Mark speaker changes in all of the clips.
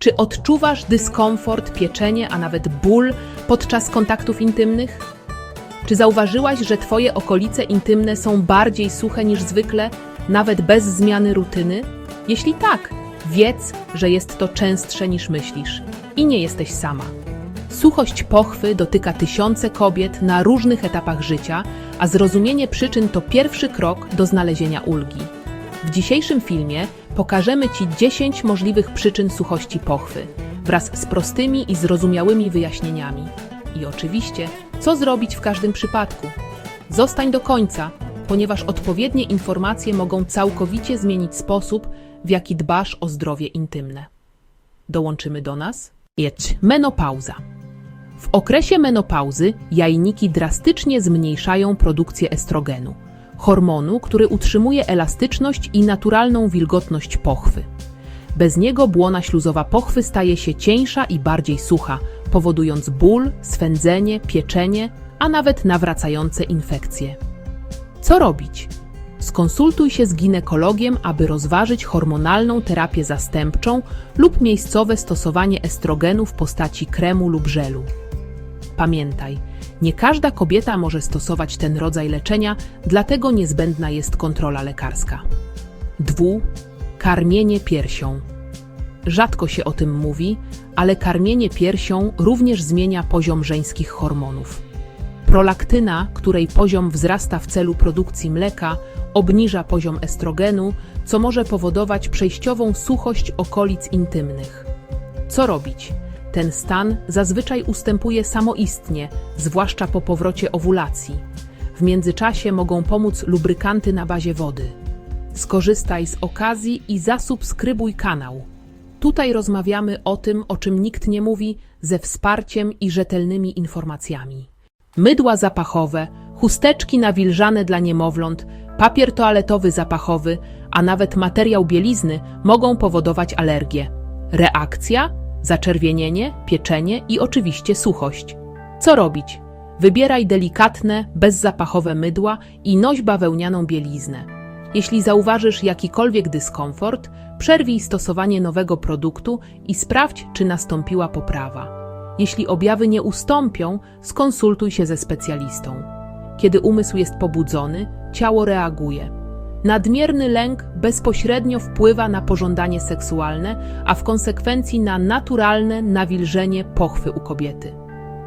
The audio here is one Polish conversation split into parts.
Speaker 1: Czy odczuwasz dyskomfort, pieczenie, a nawet ból podczas kontaktów intymnych? Czy zauważyłaś, że Twoje okolice intymne są bardziej suche niż zwykle, nawet bez zmiany rutyny? Jeśli tak, wiedz, że jest to częstsze niż myślisz i nie jesteś sama. Suchość pochwy dotyka tysiące kobiet na różnych etapach życia, a zrozumienie przyczyn to pierwszy krok do znalezienia ulgi. W dzisiejszym filmie pokażemy Ci 10 możliwych przyczyn suchości pochwy, wraz z prostymi i zrozumiałymi wyjaśnieniami. I oczywiście, co zrobić w każdym przypadku. Zostań do końca, ponieważ odpowiednie informacje mogą całkowicie zmienić sposób, w jaki dbasz o zdrowie intymne. Dołączymy do nas? Jedź. Menopauza. W okresie menopauzy jajniki drastycznie zmniejszają produkcję estrogenu, hormonu, który utrzymuje elastyczność i naturalną wilgotność pochwy. Bez niego błona śluzowa pochwy staje się cieńsza i bardziej sucha, powodując ból, swędzenie, pieczenie, a nawet nawracające infekcje. Co robić? Skonsultuj się z ginekologiem, aby rozważyć hormonalną terapię zastępczą lub miejscowe stosowanie estrogenu w postaci kremu lub żelu. Pamiętaj, nie każda kobieta może stosować ten rodzaj leczenia, dlatego niezbędna jest kontrola lekarska. Dwu. Karmienie piersią. Rzadko się o tym mówi, ale karmienie piersią również zmienia poziom żeńskich hormonów. Prolaktyna, której poziom wzrasta w celu produkcji mleka, obniża poziom estrogenu, co może powodować przejściową suchość okolic intymnych. Co robić? Ten stan zazwyczaj ustępuje samoistnie, zwłaszcza po powrocie owulacji. W międzyczasie mogą pomóc lubrykanty na bazie wody. Skorzystaj z okazji i zasubskrybuj kanał. Tutaj rozmawiamy o tym, o czym nikt nie mówi, ze wsparciem i rzetelnymi informacjami. Mydła zapachowe, chusteczki nawilżane dla niemowląt, papier toaletowy zapachowy, a nawet materiał bielizny mogą powodować alergię. Reakcja? Zaczerwienienie, pieczenie i oczywiście suchość. Co robić? Wybieraj delikatne, bezzapachowe mydła i noś bawełnianą bieliznę. Jeśli zauważysz jakikolwiek dyskomfort, przerwij stosowanie nowego produktu i sprawdź, czy nastąpiła poprawa. Jeśli objawy nie ustąpią, skonsultuj się ze specjalistą. Kiedy umysł jest pobudzony, ciało reaguje. Nadmierny lęk bezpośrednio wpływa na pożądanie seksualne, a w konsekwencji na naturalne nawilżenie pochwy u kobiety.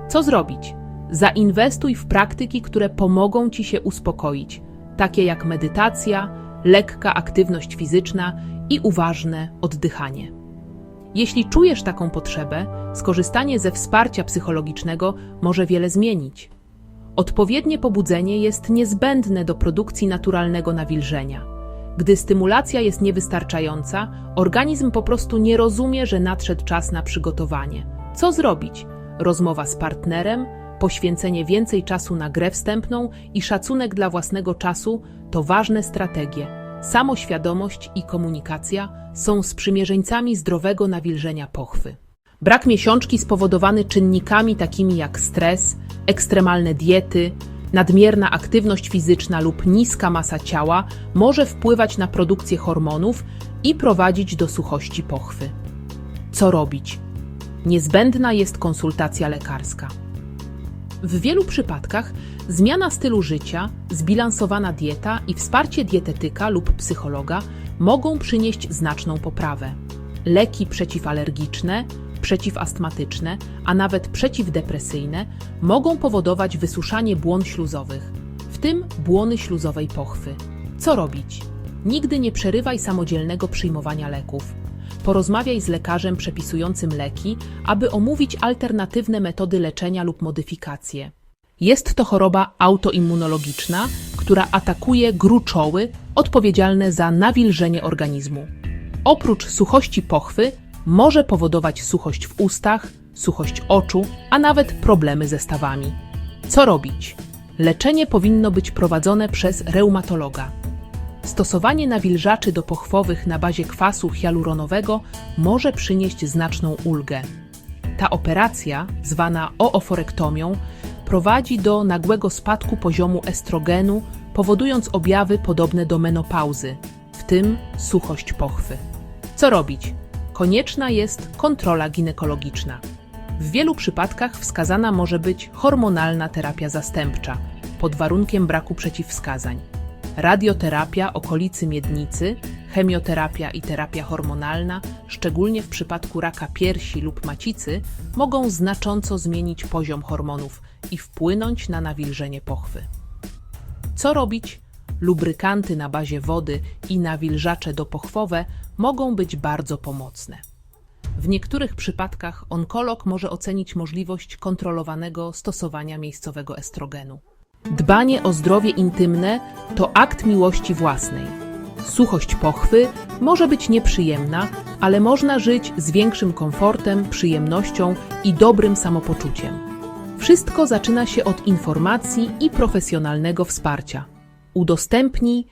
Speaker 1: Co zrobić? Zainwestuj w praktyki, które pomogą ci się uspokoić, takie jak medytacja, lekka aktywność fizyczna i uważne oddychanie. Jeśli czujesz taką potrzebę, skorzystanie ze wsparcia psychologicznego może wiele zmienić. Odpowiednie pobudzenie jest niezbędne do produkcji naturalnego nawilżenia. Gdy stymulacja jest niewystarczająca, organizm po prostu nie rozumie, że nadszedł czas na przygotowanie. Co zrobić? Rozmowa z partnerem, poświęcenie więcej czasu na grę wstępną i szacunek dla własnego czasu to ważne strategie. Samoświadomość i komunikacja są sprzymierzeńcami zdrowego nawilżenia pochwy. Brak miesiączki spowodowany czynnikami takimi jak stres, ekstremalne diety, nadmierna aktywność fizyczna lub niska masa ciała może wpływać na produkcję hormonów i prowadzić do suchości pochwy. Co robić? Niezbędna jest konsultacja lekarska. W wielu przypadkach zmiana stylu życia, zbilansowana dieta i wsparcie dietetyka lub psychologa mogą przynieść znaczną poprawę. Leki przeciwalergiczne, przeciwastmatyczne, a nawet przeciwdepresyjne mogą powodować wysuszanie błon śluzowych, w tym błony śluzowej pochwy. Co robić? Nigdy nie przerywaj samodzielnego przyjmowania leków. Porozmawiaj z lekarzem przepisującym leki, aby omówić alternatywne metody leczenia lub modyfikacje. Jest to choroba autoimmunologiczna, która atakuje gruczoły odpowiedzialne za nawilżenie organizmu. Oprócz suchości pochwy może powodować suchość w ustach, suchość oczu, a nawet problemy ze stawami. Co robić? Leczenie powinno być prowadzone przez reumatologa. Stosowanie nawilżaczy dopochwowych na bazie kwasu hialuronowego może przynieść znaczną ulgę. Ta operacja, zwana ooforektomią, prowadzi do nagłego spadku poziomu estrogenu, powodując objawy podobne do menopauzy, w tym suchość pochwy. Co robić? Konieczna jest kontrola ginekologiczna. W wielu przypadkach wskazana może być hormonalna terapia zastępcza pod warunkiem braku przeciwwskazań. Radioterapia okolicy miednicy, chemioterapia i terapia hormonalna, szczególnie w przypadku raka piersi lub macicy, mogą znacząco zmienić poziom hormonów i wpłynąć na nawilżenie pochwy. Co robić? Lubrykanty na bazie wody i nawilżacze dopochwowe mogą być bardzo pomocne. W niektórych przypadkach onkolog może ocenić możliwość kontrolowanego stosowania miejscowego estrogenu. Dbanie o zdrowie intymne to akt miłości własnej. Suchość pochwy może być nieprzyjemna, ale można żyć z większym komfortem, przyjemnością i dobrym samopoczuciem. Wszystko zaczyna się od informacji i profesjonalnego wsparcia. Udostępnij